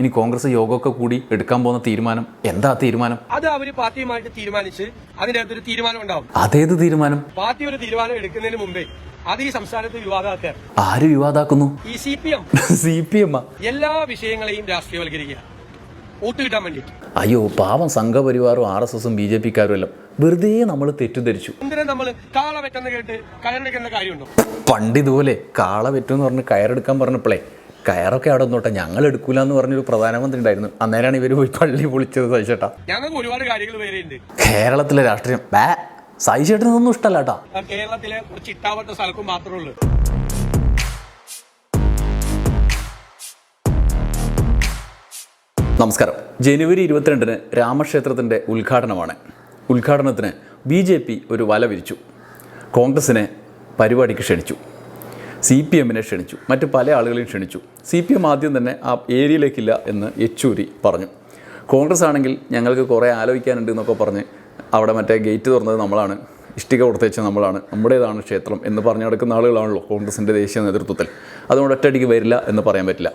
ഇനി കോൺഗ്രസ് യോഗമൊക്കെ കൂടി എടുക്കാൻ പോകുന്ന തീരുമാനം എന്താ തീരുമാനം? അത് അവർ പാർട്ടിയുമായിട്ട് തീരുമാനിച്ച് അതിന്റെ അടുത്തൊരു തീരുമാനം ഉണ്ടാവും. അതേത് തീരുമാനം? പാർട്ടി ഒരു തീരുമാനം എടുക്കുന്നതിന് മുമ്പേ അത് ഈ സംസ്ഥാനത്ത് വിവാദമാക്കാൻ ആര് വിവാദാക്കുന്നു? ഈ C P M C P M എല്ലാ വിഷയങ്ങളെയും രാഷ്ട്രീയവൽക്കരിക്കുക. വോട്ട് കിട്ടാൻ വേണ്ടി അയ്യോ പാവം സംഘപരിവാറും ആർ എസ് എസും ബി ജെ പിക്കാരും എല്ലാം. വെറുതെ നമ്മൾ തെറ്റിദ്ധരിച്ചു. എന്തിനാ നമ്മൾ കാള കേട്ട് കയറെടുക്കുന്ന കാര്യമുണ്ടോ? പണ്ട് ഇതുപോലെ കാള പറഞ്ഞ് കയറെടുക്കാൻ പറഞ്ഞപ്പോഴേ കയറൊക്കെ അവിടെ നിന്നോട്ടെ. ഞങ്ങൾ എടുക്കൂല എന്ന് പറഞ്ഞൊരു പ്രധാനമന്ത്രി ഉണ്ടായിരുന്നു. അന്നേരമാണ് ഇവർ പോയി പള്ളി പൊളിച്ചത് സഹിച്ചേട്ടാ. ഞങ്ങൾക്ക് ഒരുപാട് കാര്യങ്ങൾ വേറെയുണ്ട് കേരളത്തിലെ രാഷ്ട്രീയം. ബേ സഹിച്ചേട്ടനൊന്നും ഇഷ്ടമല്ല കേട്ടോ. കേരളത്തിലെ കുറച്ച് ഇട്ടാവട്ട സ്ഥലക്കും മാത്രമേ ഉള്ളൂ. നമസ്കാരം. ജനുവരി ഇരുപത്തിരണ്ടിന് രാമക്ഷേത്രത്തിന്റെ ഉദ്ഘാടനമാണ്. ഉദ്ഘാടനത്തിന് ബി ജെ പി ഒരു വല വിരിച്ചു. കോൺഗ്രസിനെ പരിപാടിക്ക് ക്ഷണിച്ചു. സി പി എമ്മിനെ ക്ഷണിച്ചു. മറ്റ് പല ആളുകളെയും ക്ഷണിച്ചു. സി പി എം ആദ്യം തന്നെ ആ ഏരിയയിലേക്കില്ല എന്ന് യെച്ചൂരി പറഞ്ഞു. കോൺഗ്രസ് ആണെങ്കിൽ ഞങ്ങൾക്ക് കുറേ ആലോചിക്കാനുണ്ട് എന്നൊക്കെ പറഞ്ഞ് അവിടെ മറ്റേ ഗേറ്റ് തുറന്നത് നമ്മളാണ് ഇഷ്ടിക കൊടുത്തേച്ച നമ്മളാണ് നമ്മുടേതാണ് ക്ഷേത്രം എന്ന് പറഞ്ഞു നടക്കുന്ന ആളുകളാണല്ലോ കോൺഗ്രസിന്റെ ദേശീയ നേതൃത്വത്തിൽ. അതുകൊണ്ട് ഒറ്റയടിക്ക് വരില്ല എന്ന് പറയാൻ പറ്റില്ല.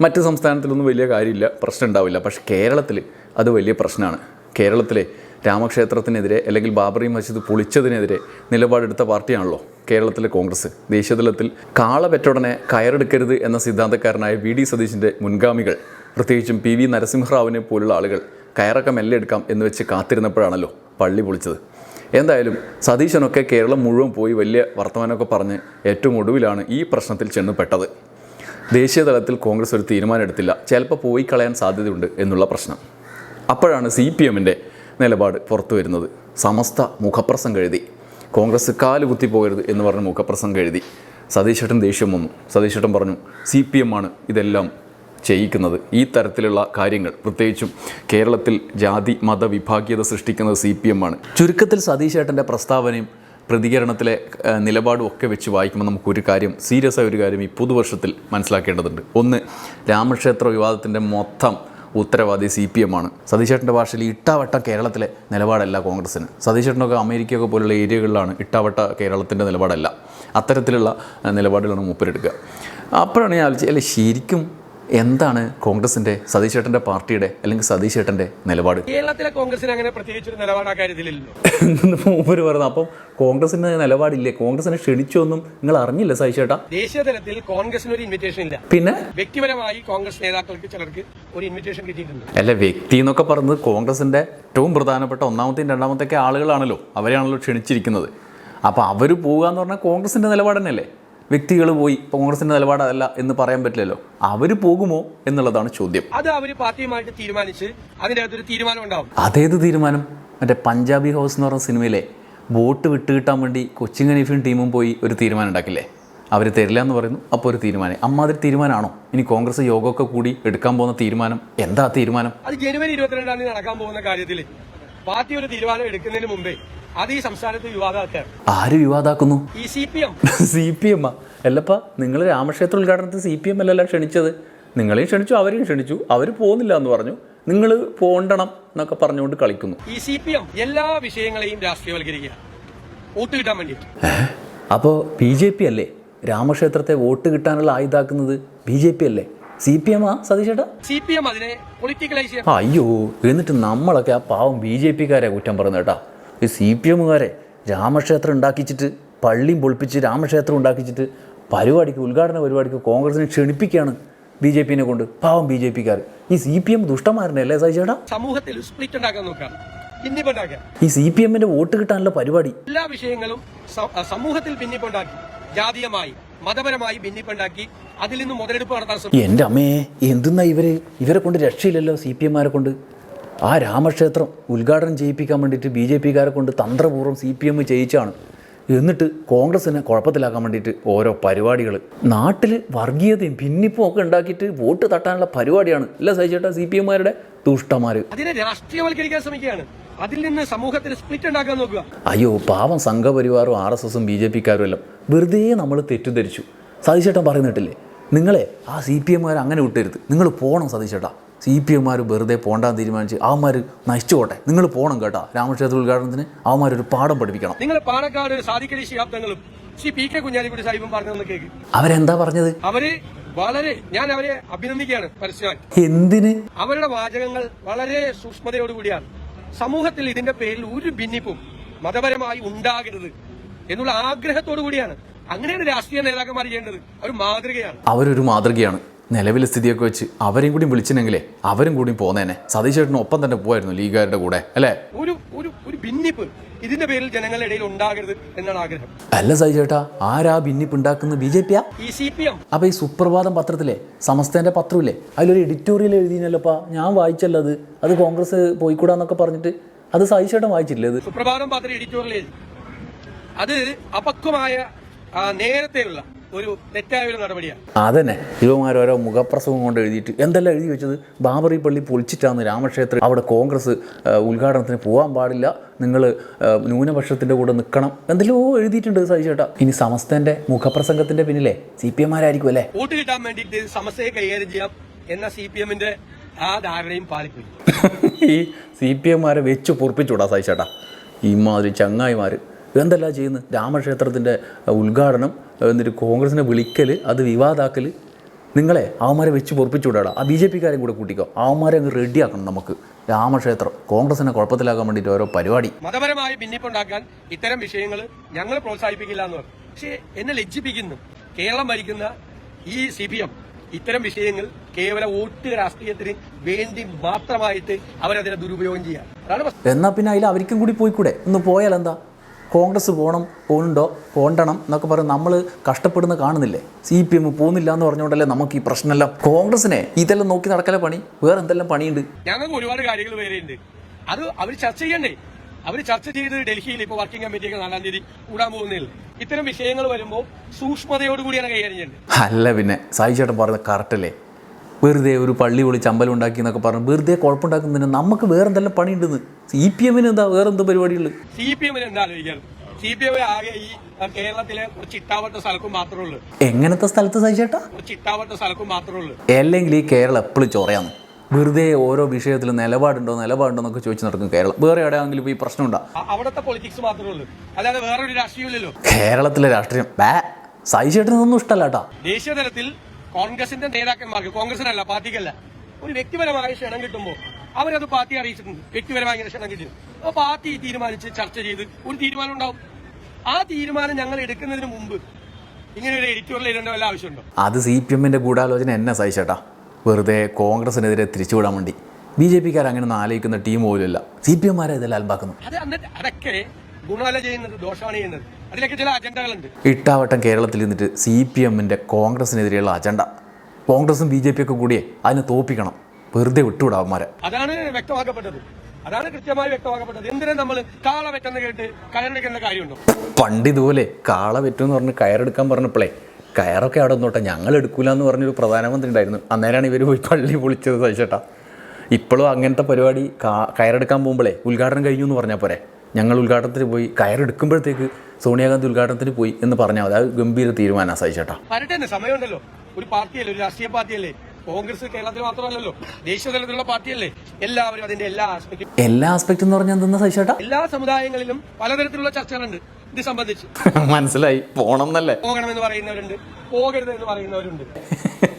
മറ്റ് സംസ്ഥാനത്തിലൊന്നും വലിയ കാര്യമില്ല പ്രശ്നം ഉണ്ടാവില്ല. പക്ഷേ കേരളത്തിൽ അത് വലിയ പ്രശ്നമാണ്. കേരളത്തിലെ രാമക്ഷേത്രത്തിനെതിരെ അല്ലെങ്കിൽ ബാബറി മസ്ജിദ് പൊളിച്ചതിനെതിരെ നിലപാടെടുത്ത പാർട്ടിയാണല്ലോ കേരളത്തിലെ കോൺഗ്രസ്. ദേശീയതലത്തിൽ കാള പെറ്റോടനെ കയറെടുക്കരുത് എന്ന സിദ്ധാന്തക്കാരനായ വി ഡി സതീശിന്റെ മുൻഗാമികൾ പ്രത്യേകിച്ചും പി വി നരസിംഹറാവിനെ പോലുള്ള ആളുകൾ കയറൊക്കെ മെല്ലെ എടുക്കാം എന്ന് വെച്ച് കാത്തിരുന്നപ്പോഴാണല്ലോ പള്ളി പൊളിച്ചത്. എന്തായാലും സതീശനൊക്കെ കേരളം മുഴുവൻ പോയി വലിയ വർത്തമാനമൊക്കെ പറഞ്ഞ് ഏറ്റവും ഒടുവിലാണ് ഈ പ്രശ്നത്തിൽ ചെന്ന് പെട്ടത് ദേശീയതലത്തിൽ കോൺഗ്രസ് ഒരു തീരുമാനം എടുത്തില്ല ചിലപ്പോൾ പോയി കളയാൻ സാധ്യതയുണ്ട് എന്നുള്ള പ്രശ്നം. അപ്പോഴാണ് സി പി എമ്മിന്റെ നിലപാട് പുറത്തു വരുന്നത്. സമസ്ത മുഖപ്രസംഗം എഴുതി. കോൺഗ്രസ് കാൽ കുത്തിപ്പോകരുത് എന്ന് പറഞ്ഞ് മുഖപ്രസംഗം എഴുതി. സതീശേട്ടൻ ദേഷ്യം വന്നു. സതീശേട്ടൻ പറഞ്ഞു സി പി എം ആണ് ഇതെല്ലാം ചെയ്യിക്കുന്നത്. ഈ തരത്തിലുള്ള കാര്യങ്ങൾ പ്രത്യേകിച്ചും കേരളത്തിൽ ജാതി മത വിഭാഗീയത സൃഷ്ടിക്കുന്നത് സി പി എം ആണ് ചുരുക്കത്തിൽ സതീശേട്ടന്റെ പ്രസ്താവനയും പ്രതികരണത്തിലെ നിലപാടും ഒക്കെ വെച്ച് വായിക്കുമ്പോൾ നമുക്കൊരു കാര്യം സീരിയസ് ആയ ഒരു കാര്യം ഈ പുതുവർഷത്തിൽ മനസ്സിലാക്കേണ്ടതുണ്ട്. ഒന്ന് രാമക്ഷേത്ര വിവാദത്തിന്റെ മൊത്തം ഉത്തരവാദി സി പി എം ആണ്. സതീശേട്ടന്റെ ഭാഷയിൽ ഇട്ടാവട്ടം കേരളത്തിലെ നിലപാടല്ല കോൺഗ്രസ്സിന്. സതീശേട്ടനൊക്കെ അമേരിക്കയൊക്കെ പോലുള്ള ഏരിയകളിലാണ് ഇട്ടാവട്ട കേരളത്തിന്റെ നിലപാടല്ല. അത്തരത്തിലുള്ള നിലപാടുകളാണ് മൂപ്പരെടുക്കുക. അപ്പോഴാണ് ഞാൻ ആലോചിച്ചത് അല്ലെ ശരിക്കും എന്താണ് കോൺഗ്രസിന്റെ സതീശേട്ടന്റെ പാർട്ടിയുടെ അല്ലെങ്കിൽ സതീശേട്ടന്റെ നിലപാട്? കേരളത്തിലെ കോൺഗ്രസിന് അങ്ങനെ പ്രത്യേകിച്ച് ഒരു നിലപാട് കാര്യത്തിലില്ലല്ലോ. മൂപ്പര് പറഞ്ഞു അപ്പം കോൺഗ്രസിന് നിലപാടില്ലേ? കോൺഗ്രസിനെ ക്ഷണിച്ചൊന്നും നിങ്ങൾ അറിഞ്ഞില്ല സതീശേട്ടാ ദേശീയ തലത്തിൽ കോൺഗ്രസിന് ഒരു ഇൻവിറ്റേഷൻ ഇല്ല. പിന്നെ? വ്യക്തിപരമായി കോൺഗ്രസ് നേതാക്കൾക്ക് ചിലർക്ക് ഒരു ഇൻവിറ്റേഷൻ കിട്ടിയിട്ടുണ്ട്. അല്ല വ്യക്തി എന്നൊക്കെ പറഞ്ഞത് കോൺഗ്രസിന്റെ ഏറ്റവും പ്രധാനപ്പെട്ട ഒന്നാമത്തെയും രണ്ടാമത്തെയൊക്കെ ആളുകളാണല്ലോ. അവരെയാണല്ലോ ക്ഷണിച്ചിരിക്കുന്നത്. അപ്പോൾ അവർ പോവുക എന്ന് പറഞ്ഞാൽ കോൺഗ്രസിന്റെ നിലപാട് തന്നെയല്ലേ? വ്യക്തികൾ പോയി കോൺഗ്രസിന്റെ നിലപാടല്ല എന്ന് പറയാൻ പറ്റില്ലല്ലോ. അവർ പോകുമോ എന്നുള്ളതാണ് ചോദ്യം. അത് അവർ പാർട്ടിയുമായിട്ട് തീരുമാനിച്ച് അതിനകത്തൊരു തീരുമാനം ഉണ്ടാവും. അതേത് തീരുമാനം? മറ്റേ പഞ്ചാബി ഹൗസ് എന്ന് പറഞ്ഞ സിനിമയിലെ ബോട്ട് വിട്ട് കിട്ടാൻ വേണ്ടി കൊച്ചിൻ ഹനീഫും ടീമും പോയി ഒരു തീരുമാനം ഉണ്ടാക്കില്ലേ? അവർ തരില്ല എന്ന് പറയുന്നു. അപ്പോൾ ഒരു തീരുമാനം. അമ്മാതിരി തീരുമാനമാണോ ഇനി കോൺഗ്രസ് യോഗമൊക്കെ കൂടി എടുക്കാൻ പോകുന്ന തീരുമാനം? എന്താ തീരുമാനം? അത് ജനുവരി ഇരുപത്തിരണ്ടാം തീയതി നടക്കാൻ പോകുന്ന കാര്യത്തിൽ പാർട്ടി ഒരു തീരുമാനം എടുക്കുന്നതിന് മുമ്പേ അത് ഈ സംസ്ഥാനത്ത് വിവാദമാക്കാൻ ആര് വിവാദാക്കുന്നു? ഈ C P M. C P M അല്ലപ്പ നിങ്ങൾ രാമക്ഷേത്ര ഉദ്ഘാടനത്തിൽ സി പി എം അല്ലല്ല ക്ഷണിച്ചത്. നിങ്ങളെയും ക്ഷണിച്ചു അവരെയും ക്ഷണിച്ചു. അവർ പോകുന്നില്ല എന്ന് പറഞ്ഞു. നിങ്ങൾ പോണ്ടണം എന്നൊക്കെ പറഞ്ഞുകൊണ്ട് കളിക്കുന്നു. ഈ സി പി എം എല്ലാ വിഷയങ്ങളെയും രാഷ്ട്രീയവൽക്കരിക്കുക വോട്ട് കിട്ടാൻ വേണ്ടിയിട്ട്. അപ്പോൾ ബി ജെ പി അല്ലേ രാമക്ഷേത്രത്തെ വോട്ട് കിട്ടാനുള്ള ആയുധാക്കുന്നത് ബി ജെ പി അല്ലേ? സി പി എം ആ സതീഷേട്ടാ സി പി എം അതിനെ പൊളിറ്റിക്കലൈസ് അയ്യോ എന്നിട്ട് നമ്മളൊക്കെ ആ പാവം ബി ജെ പിക്കാരെ കുറ്റം പറഞ്ഞു കേട്ടാ. ഈ സി പി എമ്മുകാരെ രാമക്ഷേത്രം ഉണ്ടാക്കിച്ചിട്ട് പള്ളിയും പൊളിപ്പിച്ച് രാമക്ഷേത്രം ഉണ്ടാക്കിച്ചിട്ട് പരിപാടിക്ക് ഉദ്ഘാടന പരിപാടിക്ക് കോൺഗ്രസിനെ ക്ഷണിപ്പിക്കുകയാണ് ബി ജെ പിനെ കൊണ്ട്. പാവം ബി ജെ പിക്കാർ ഈ സി പി എം ദുഷ്ടന്മാരനെ അല്ലേ ചേട്ടാ? സമൂഹത്തിൽ സ്പ്ലിറ്റ് ഉണ്ടാക്കാൻ നോക്കാം. ഈ സി പി എമ്മിന്റെ വോട്ട് കിട്ടാനുള്ള പരിപാടി. എല്ലാ വിഷയങ്ങളും സമൂഹത്തിൽ ഭിന്നിപ്പുണ്ടാക്കി ജാതീയമായി മതപരമായി ഭിന്നിപ്പുണ്ടാക്കി അതിൽ നിന്ന് മുതലെടുപ്പ് നടത്താൻ എന്റെ അമ്മയെ അമ്മേ എന്തെന്നാ ഇവർ? ഇവരെ കൊണ്ട് രക്ഷയില്ലല്ലോ സി പി എമ്മാരെ കൊണ്ട്. ആ രാമക്ഷേത്രം ഉദ്ഘാടനം ചെയ്യിപ്പിക്കാൻ വേണ്ടിയിട്ട് ബി ജെ പിക്കാരെ കൊണ്ട് തന്ത്രപൂർവം സി പി എം ചെയ്യിച്ചാണ്. എന്നിട്ട് കോൺഗ്രസ്സിനെ കുഴപ്പത്തിലാക്കാൻ വേണ്ടിയിട്ട് ഓരോ പരിപാടികൾ. നാട്ടിൽ വർഗീയതയും ഭിന്നിപ്പും ഒക്കെ ഉണ്ടാക്കിയിട്ട് വോട്ട് തട്ടാനുള്ള പരിപാടിയാണ്. അല്ല സഹിച്ചേട്ടാ സി പി എമ്മാരുടെ ദുഷ്ടന്മാർ അതിനെ രാഷ്ട്രീയവൽക്കരിക്കാൻ ശ്രമിക്കുകയാണ്. അതിൽ നിന്ന് സമൂഹത്തിൽ സ്പ്ലിറ്റ് ഉണ്ടാക്കാൻ നോക്കുക. അയ്യോ പാവം സംഘപരിവാറും ആർ എസ് എസും ബി ജെ പിക്കാരും എല്ലാം വെറുതെ നമ്മൾ തെറ്റിദ്ധരിച്ചു. സതീശേട്ടൻ പറയുന്നിട്ടില്ലേ നിങ്ങളെ ആ സി പി എമ്മാർ അങ്ങനെ വിട്ടരുത്. നിങ്ങൾ പോകണം സതീശേട്ടാ. സി പി എമാർ വെറുതെ പോണ്ടാൻ തീരുമാനിച്ച് അവന്മാർ നശിച്ചു പോട്ടെ നിങ്ങൾ പോകണം കേട്ടോ രാമക്ഷേത്ര ഉദ്ഘാടനത്തിന്. അവന്മാരൊരു പാഠം പഠിപ്പിക്കണം. നിങ്ങൾ പാലക്കാട് സാദിഖലി ശിഹാബ്ദങ്ങളും ശ്രീ പി കെ കുഞ്ഞാലിക്കുട്ടി സാഹിബും പറഞ്ഞതെന്ന് കേക്ക്. അവരെന്താ പറഞ്ഞത്? അവർ വളരെ ഞാൻ അവരെ അഭിനന്ദിക്കുകയാണ് പരസ്യമായി എന്തിന്? അവരുടെ വാചകങ്ങൾ വളരെ സൂക്ഷ്മതയോടുകൂടിയാണ് സമൂഹത്തിൽ ഇതിന്റെ പേരിൽ ഒരു ഭിന്നിപ്പും മതപരമായി ഉണ്ടാകരുത് എന്നുള്ള ആഗ്രഹത്തോടു കൂടിയാണ്. അങ്ങനെയാണ് രാഷ്ട്രീയ നേതാക്കന്മാർ ചെയ്യേണ്ടത്. അവർ മാതൃകയാണ്. അവരൊരു മാതൃകയാണ്. നിലവിലെ സ്ഥിതിയൊക്കെ വെച്ച് അവരെയും കൂടി വിളിച്ചിനെങ്കിലേ അവരും കൂടി പോന്നേനെ. സതീഷ് ചേട്ടനും ഒപ്പം തന്നെ പോയായിരുന്നു ലീഗുകാരുടെ കൂടെ അല്ലേ? ഒരു ഒരു ഒരു ഭിന്നിപ്പ് ഇതിന്റെ പേരിൽ ജനങ്ങളുടെ ഇടയിൽ ഉണ്ടാകരുത് എന്നാണ് ആഗ്രഹം. അല്ല സതീശേട്ടാ ചേട്ടാ ആരാ ഭിന്നിപ്പ് ഉണ്ടാക്കുന്ന ബി ജെ പിയാ? ഈ സി പി എം. അപ്പൊ ഈ സുപ്രഭാതം പത്രത്തിലെ സമസ്തന്റെ പത്രമില്ലേ അതിലൊരു എഡിറ്റോറിയൽ എഴുതിയല്ലോപ്പാ ഞാൻ വായിച്ചല്ലോ അത്. അത് കോൺഗ്രസ് പോയിക്കൂടാന്നൊക്കെ പറഞ്ഞിട്ട് അത് സതീശേട്ടൻ ചേട്ടൻ വായിച്ചില്ലേ അത്? സുപ്രഭാതം പത്രം എഡിറ്റോറിയൽ അത് അപക്വമായ നേരത്തെയുള്ള ഒരു തെറ്റായ ഒരു നടപടിയാണ്. അതന്നെ. ഓരോ മുഖപ്രസവം കൊണ്ട് എഴുതിയിട്ട് എന്തെല്ലാം എഴുതി വെച്ചത്? ബാബറി പള്ളി പൊളിച്ചിട്ടാണ് രാമക്ഷേത്രം അവിടെ കോൺഗ്രസ് ഉദ്ഘാടനത്തിന് പോകാൻ പാടില്ല. നിങ്ങൾ ന്യൂനപക്ഷത്തിന്റെ കൂടെ നിൽക്കണം. എന്തെല്ലോ എഴുതിയിട്ടുണ്ട് സഹിച്ചേട്ടാ ഇനി സമസ്തന്റെ മുഖപ്രസംഗത്തിന്റെ പിന്നിലെ സി പി എമാരായിരിക്കും അല്ലേ? വോട്ട് കിട്ടാൻ വേണ്ടിയിട്ട് സമസ്തയെ കൈകാര്യം ചെയ്യാം എന്ന സി പി എമ്മിന്റെ ആ ധാരണയും പാലിക്കും ഈ സി പി എമ്മാരെ വെച്ച് പൊറപ്പിച്ചൂടാ സഹിച്ചേട്ടാ ഇമാതിരി ചങ്ങായിമാർ എന്തെല്ലാം ചെയ്യുന്നത്? രാമക്ഷേത്രത്തിന്റെ ഉദ്ഘാടനം എന്നിട്ട് കോൺഗ്രസിനെ വിളിക്കൽ അത് വിവാദാക്കൽ നിങ്ങളെ അവന്മാരെ വെച്ച് പൊറപ്പിച്ചുവിടാടാ. ആ ബി ജെ പിക്കാരെയും കൂടെ കൂട്ടിക്കോ. അവന്മാരെ അങ്ങ് റെഡിയാക്കണം നമുക്ക്. രാമക്ഷേത്രം. കോൺഗ്രസിനെ കുഴപ്പത്തിലാക്കാൻ വേണ്ടിയിട്ട് ഓരോ പരിപാടി. മതപരമായി ഭിന്നിപ്പുണ്ടാക്കാൻ ഇത്തരം വിഷയങ്ങൾ ഞങ്ങൾ പ്രോത്സാഹിപ്പിക്കില്ല എന്ന് പറഞ്ഞു. പക്ഷേ എന്നെ ലജ്ജിപ്പിക്കുന്നു. കേരളം ഭരിക്കുന്ന ഈ സി പി എം ഇത്തരം വിഷയങ്ങൾ കേവല വോട്ട് രാഷ്ട്രീയത്തിന് വേണ്ടി മാത്രമായിട്ട് അവരതിനെ ദുരുപയോഗം ചെയ്യാം അതാണ് എന്നാൽ പിന്നെ അതിൽ അവർക്കും കൂടി പോയിക്കൂടെ? ഒന്ന് പോയാൽ എന്താ കോൺഗ്രസ് പോകണം പോകുന്നുണ്ടോ പോണ്ടണം എന്നൊക്കെ പറഞ്ഞ് നമ്മൾ കഷ്ടപ്പെടുന്ന കാണുന്നില്ലേ? സി പി എം പോകുന്നില്ല എന്ന് പറഞ്ഞുകൊണ്ടല്ലേ നമുക്ക് ഈ പ്രശ്നമെല്ലാം? കോൺഗ്രസിനെ ഇതെല്ലാം നോക്കി നടക്കലെ പണി? വേറെ എന്തെല്ലാം പണിയുണ്ട്? ഞങ്ങൾക്ക് ഒരുപാട് കാര്യങ്ങൾ വേറെയുണ്ട് അത് അവർ ചർച്ച ചെയ്യണ്ടേ? അവർ ചർച്ച ചെയ്ത് ഡൽഹിയിൽ ഇപ്പോൾ വർക്കിംഗ് കമ്മിറ്റിയൊക്കെ നാലാം തീയതി കൂടാൻ പോകുന്നില്ല ഇത്തരം വിഷയങ്ങൾ വരുമ്പോൾ സൂക്ഷ്മതയോടുകൂടിയാണ് കൈകാര്യം ചെയ്യേണ്ടത്. അല്ല പിന്നെ സായി ചേട്ടൻ പറഞ്ഞത് കറക്റ്റല്ലേ വെറുതെ ഒരു പള്ളി വിളിച്ച് അമ്പലം ഉണ്ടാക്കി എന്നൊക്കെ പറഞ്ഞു വെറുതെ കുഴപ്പമുണ്ടാക്കുന്നതിന് നമുക്ക് വേറെ എന്തെല്ലാം പണിയുണ്ടെന്ന് സി പി എമ്മിന് എന്താ വേറെ എന്ത് പരിപാടിയുള്ളത് സി പി എമ്മിന് എന്താ ആലോചിക്കാൻ? സി പി എം ആകെ ഈ കേരളത്തിലെ കുറച്ച് ഇട്ടാവട്ട സ്ഥലക്കും മാത്രമേ ഉള്ളൂ. എങ്ങനത്തെ സ്ഥലത്ത് സഹിച്ചേട്ടാ? ചേട്ടാ കുറച്ച് ഇട്ടാവട്ട സ്ഥലക്കും മാത്രമേ ഉള്ളൂ. അല്ലെങ്കിൽ ഈ കേരളം എപ്പോഴും ചൊറയാന്ന് വെറുതെ ഓരോ വിഷയത്തിൽ നിലപാടുണ്ടോ നിലപാടുണ്ടോ എന്നൊക്കെ ചോദിച്ചു നടക്കും കേരളം. വേറെ എവിടെയാണെങ്കിലും ഈ പ്രശ്നമുണ്ടാ? അ- അവിടുത്തെ പൊളിറ്റിക്സ് മാത്രമേ ഉള്ളൂ. അല്ലാതെ വേറൊരു രാഷ്ട്രീയമില്ലല്ലോ കേരളത്തിലെ രാഷ്ട്രീയം. ബേ സായി ചേട്ടനൊന്നും ഇഷ്ടമല്ല കേട്ടോ. ദേശീയ തലത്തിൽ കോൺഗ്രസിന്റെ നേതാക്കന്മാർക്ക് കോൺഗ്രസിനല്ല പാർട്ടിക്കല്ല. ഒരു വ്യക്തിപരമായ ക്ഷണം കിട്ടുമ്പോൾ അവരത് പാർട്ടി അറിയിച്ചിട്ടുണ്ട്. വ്യക്തിപരമായ ഇങ്ങനെ ക്ഷണം കിട്ടി അപ്പോൾ പാർട്ടി തീരുമാനിച്ച് ചർച്ച ചെയ്ത് ഒരു തീരുമാനം ഉണ്ടാവും. ആ തീരുമാനം ഞങ്ങൾ എടുക്കുന്നതിന് മുമ്പ് ഇങ്ങനെ ഒരു എഡിറ്റോറിയൽ ഇടേണ്ട വല്ല ആവശ്യമുണ്ടോ? അത് സി പി എമ്മിന്റെ ഗൂഢാലോചന എന്നെ സഹിച്ചേട്ടാ. വെറുതെ കോൺഗ്രസിനെതിരെ തിരിച്ചുവിടാൻ വേണ്ടി. ബി ജെ പിക്കാർ അങ്ങനെ ഒന്നും ആലോചിക്കുന്ന ടീം പോലുമില്ല. സി പി എമ്മാരെ ഇതെല്ലാം അൽബാക്കുന്നു അത് എന്നിട്ട് അതൊക്കെ ഗുണമല്ല ചെയ്യുന്നത് ദോഷമാണ് ചെയ്യുന്നത്. അതിലൊക്കെ ചില അജണ്ടകളുണ്ട്. ഇട്ടാവട്ടം കേരളത്തിൽ നിന്നിട്ട് സി പി എമ്മിന്റെ കോൺഗ്രസിനെതിരെയുള്ള അജണ്ട. കോൺഗ്രസും ബി ജെ പി ഒക്കെ കൂടിയേ അതിനെ തോപ്പിക്കണം. വെറുതെ വിട്ടുവിടാവന്മാരെ അതാണ് വ്യക്തമാക്കപ്പെട്ടത്. അതാണ് കൃത്യമായി വ്യക്തമാക്കപ്പെട്ടത്. എന്തിനാ നമ്മൾ കാള കേട്ട് കയറെടുക്കേണ്ട കാര്യമുണ്ടോ? പണ്ട് ഇതുപോലെ കാള വെറ്റെന്ന് പറഞ്ഞ് കയറെടുക്കാൻ പറഞ്ഞപ്പോഴേ കയറൊക്കെ അവിടെ നിന്നോട്ടെ ഞങ്ങൾ എടുക്കൂല എന്ന് പറഞ്ഞൊരു പ്രധാനമന്ത്രി ഉണ്ടായിരുന്നു. അന്നേരമാണ് ഇവർ പോയി പള്ളി പൊളിച്ചത് സഹിച്ചേട്ടാ. ഇപ്പോഴും അങ്ങനത്തെ പരിപാടി കയറെടുക്കാൻ പോകുമ്പോഴേ ഉദ്ഘാടനം കഴിഞ്ഞു എന്ന് പറഞ്ഞാൽ പോരെ. ഞങ്ങൾ ഉദ്ഘാടനത്തിന് പോയി കയറെടുക്കുമ്പോഴത്തേക്ക് സോണിയാഗാന്ധി ഉദ്ഘാടനത്തിന് പോയി എന്ന് പറഞ്ഞാൽ മതി. അത് ഗംഭീര തീരുമാനമാണ് സഹിച്ചേട്ടാ വരട്ടെ സമയമുണ്ടല്ലോ. ഒരു പാർട്ടിയല്ലേ ഒരു രാഷ്ട്രീയ പാർട്ടിയല്ലേ? കോൺഗ്രസ് കേരളത്തിൽ മാത്രമല്ലല്ലോ ദേശീയ തലത്തിലുള്ള പാർട്ടിയല്ലേ? എല്ലാവരും അതിന്റെ എല്ലാ ആസ്പെക്ടും എല്ലാ ആസ്പെക്റ്റ് എന്ന് പറഞ്ഞാൽ എന്തെന്നാ സഹിച്ചേട്ടാ എല്ലാ സമുദായങ്ങളിലും പലതരത്തിലുള്ള ചർച്ചകളുണ്ട്. ഇത് സംബന്ധിച്ച്. മനസ്സിലായി. പോണം എന്നല്ലേ? പോകണമെന്ന് പറയുന്നവരുണ്ട്. പോകരുത് എന്ന് പറയുന്നവരുണ്ട്.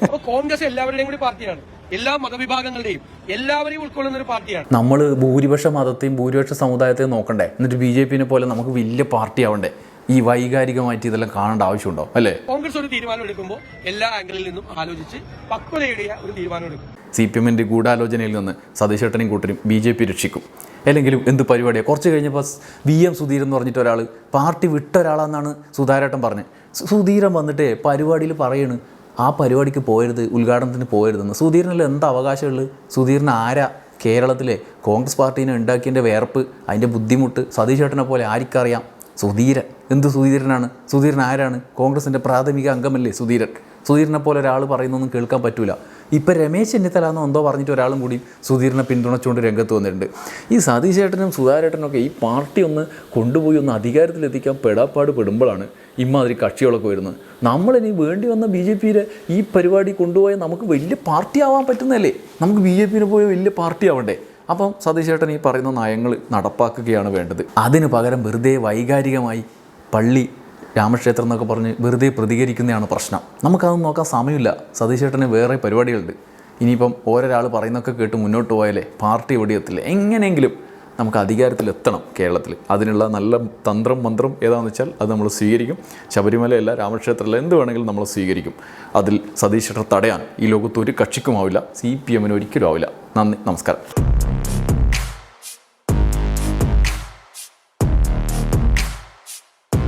അപ്പൊ കോൺഗ്രസ് എല്ലാവരുടെയും കൂടി പാർട്ടിയാണ്. എല്ലാ മതവിഭാഗങ്ങളുടെയും എല്ലാവരെയും ഉൾക്കൊള്ളുന്ന ഒരു പാർട്ടിയാണ്. നമ്മൾ ഭൂരിപക്ഷ മതത്തെയും ഭൂരിപക്ഷ സമുദായത്തെയും നോക്കണ്ടേ? എന്നിട്ട് ബി ജെ പിനെ പോലെ നമുക്ക് വലിയ പാർട്ടി ആവണ്ടേ ഈ വൈകാരികമായിട്ട് ഇതെല്ലാം കാണേണ്ട ആവശ്യമുണ്ടോ? അല്ലേ? കോൺഗ്രസ് ഒരു തീരുമാനം എടുക്കുമ്പോൾ എല്ലാ ആംഗിളിൽ നിന്നും ആലോചിച്ച് പക്വതയുടെ ഒരു തീരുമാനം എടുക്കും. സി പി എമ്മിന്റെ ഗൂഢാലോചനയിൽ നിന്ന് സതീശേട്ടനെയും കൂട്ടരും ബി ജെ പി രക്ഷിക്കും. അല്ലെങ്കിലും എന്ത് പരിപാടിയാണ് കുറച്ച് കഴിഞ്ഞപ്പോൾ വി എം സുധീരൻ എന്ന് പറഞ്ഞിട്ട് ഒരാൾ പാർട്ടി വിട്ട ഒരാളാണെന്നാണ് സുധാരേട്ടൻ പറഞ്ഞത് സുധീരൻ വന്നിട്ട് പരിപാടിയിൽ പറയണ് ആ പരിപാടിക്ക് പോയരുത് ഉദ്ഘാടനത്തിന് പോയരുതെന്ന്. സുധീരനിൽ എന്താ അവകാശമുള്ളത്? സുധീരൻ ആരാ? കേരളത്തിലെ കോൺഗ്രസ് പാർട്ടീനെ ഉണ്ടാക്കിയതിന്റെ വേർപ്പ് അതിന്റെ ബുദ്ധിമുട്ട് സതീശേട്ടനെ പോലെ ആർക്കറിയാം? സുധീരൻ. എന്ത് സുധീരനാണ്? സുധീരൻ ആരാണ്? കോൺഗ്രസിന്റെ പ്രാഥമിക അംഗമല്ലേ സുധീരൻ? സുധീരനെ പോലെ ഒരാൾ പറയുന്നൊന്നും കേൾക്കാൻ പറ്റൂല. ഇപ്പം രമേശ് ചെന്നിത്തല എന്നോ എന്തോ പറഞ്ഞിട്ട് ഒരാളും കൂടി സുധീരനെ പിന്തുണച്ചുകൊണ്ട് രംഗത്ത് വന്നിട്ടുണ്ട്. ഈ സതീശ് ചേട്ടനും സുധാരേട്ടനൊക്കെ ഈ പാർട്ടി ഒന്ന് കൊണ്ടുപോയി ഒന്ന് അധികാരത്തിലെത്തിക്കാൻ പെടാപ്പാട് പെടുമ്പോഴാണ് ഇമാതിരി കക്ഷികളൊക്കെ വരുന്നത്. നമ്മളിനി വേണ്ടി വന്ന ബി ജെ പിയിലെ ഈ പരിപാടി കൊണ്ടുപോയാൽ നമുക്ക് വലിയ പാർട്ടി ആവാൻ പറ്റുന്നതല്ലേ? നമുക്ക് ബി ജെ പിന് പോയ വലിയ പാർട്ടി ആവണ്ടേ? അപ്പം സതീശ് ചേട്ടൻ ഈ പറയുന്ന നയങ്ങൾ നടപ്പാക്കുകയാണ് വേണ്ടത്. അതിന് പകരം വെറുതെ വൈകാരികമായി പള്ളി രാമക്ഷേത്രം എന്നൊക്കെ പറഞ്ഞ് വെറുതെ പ്രതികരിക്കുന്നതാണ് പ്രശ്നം. നമുക്കതൊന്നും നോക്കാൻ സമയമില്ല. സതീശേട്ടന് വേറെ പരിപാടികളുണ്ട്. ഇനിയിപ്പം ഓരോരാൾ പറയുന്നൊക്കെ കേട്ട് മുന്നോട്ട് പോയാലേ പാർട്ടി എവിടെ എത്തില്ല എങ്ങനെയെങ്കിലും നമുക്ക് അധികാരത്തിലെത്തണം കേരളത്തിൽ അതിനുള്ള നല്ല തന്ത്രം മന്ത്രം ഏതാണെന്ന് വെച്ചാൽ അത് നമ്മൾ സ്വീകരിക്കും. ശബരിമലയല്ല രാമക്ഷേത്രമല്ല എന്ത് വേണമെങ്കിലും നമ്മൾ സ്വീകരിക്കും. അതിൽ സതീശേട്ടർ തടയാൻ ഈ ലോകത്ത് ഒരു കക്ഷിക്കുമാവില്ല സി പി എമ്മിന് ഒരിക്കലും ആവില്ല. നന്ദി നമസ്കാരം.